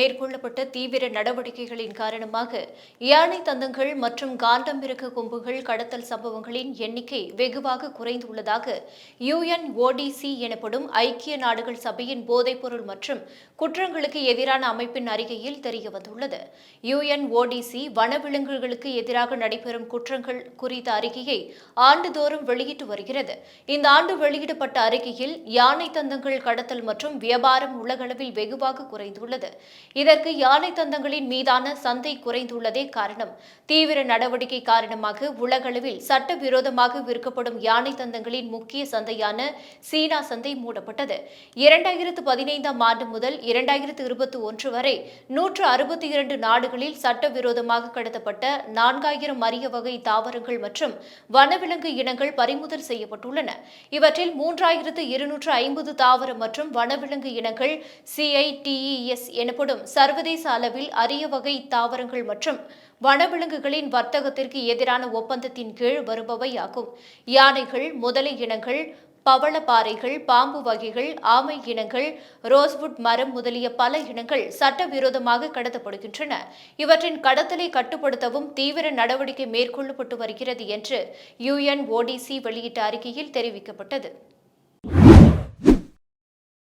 மேற்கொள்ளப்பட்ட தீவிர நடவடிக்கைகளின் காரணமாக யானை தந்தங்கள் மற்றும் காண்டமிருக கொம்புகள் கடத்தல் சம்பவங்களின் எண்ணிக்கை வெகுவாக குறைந்துள்ளதாக யுஎன் ஓடிசி எனப்படும் ஐக்கிய நாடுகள் சபையின் போதைப்பொருள் மற்றும் குற்றங்களுக்கு எதிரான அமைப்பின் அறிக்கையில் தெரியவந்துள்ளது. யுஎன் ஓடிசி வனவிலங்குகளுக்கு எதிராக நடைபெறும் குற்றங்கள் குறித்த அறிக்கையை ஆண்டுதோறும் வெளியிட்டு வருகிறது. இந்த ஆண்டு வெளியிடப்பட்ட அறிக்கையில் யானை தந்தங்கள் கடத்தல் மற்றும் வியாபாரம் உலகளவில் வெகுவாக குறைந்துள்ளது. இதற்கு யானை தந்தங்களின் மீதான சந்தை குறைந்துள்ளதே காரணம். தீவிர நடவடிக்கை காரணமாக உலகளவில் சட்டவிரோதமாக விற்கப்படும் யானை தந்தங்களின் முக்கிய சந்தையான சீனா சந்தை மூடப்பட்டது. இரண்டாயிரத்து பதினைந்தாம் ஆண்டு முதல் இரண்டாயிரத்து இருபத்தி ஒன்று வரை நூற்று அறுபத்தி இரண்டு நாடுகளில் சட்டவிரோதமாக கடத்தப்பட்ட நான்காயிரம் அரிய வகை தாவரங்கள் மற்றும் வனவிலங்கு இனங்கள் பறிமுதல் செய்யப்பட்டுள்ளன. இவற்றில் மூன்றாயிரத்து இருநூற்று ஐம்பது தாவரம் மற்றும் வனவிலங்கு இனங்கள் சிஐடிஇஎஸ் எனப்படும் சர்வதேச அளவில் அரிய வகை தாவரங்கள் மற்றும் வனவிலங்குகளின் வர்த்தகத்திற்கு எதிரான ஒப்பந்தத்தின் கீழ் வருபவை ஆகும் யானைகள் முதலை இனங்கள் பவளப்பாறைகள் பாம்பு வகைகள் ஆமை இனங்கள் ரோஸ்வுட் மரம் முதலிய பல இனங்கள் சட்டவிரோதமாக கடத்தப்படுகின்றன. இவற்றின் கடத்தலை கட்டுப்படுத்தவும் தீவிர நடவடிக்கை மேற்கொள்ளப்பட்டு வருகிறது என்று யுஎன் ஓடிசி வெளியிட்ட அறிக்கையில் தெரிவிக்கப்பட்டது.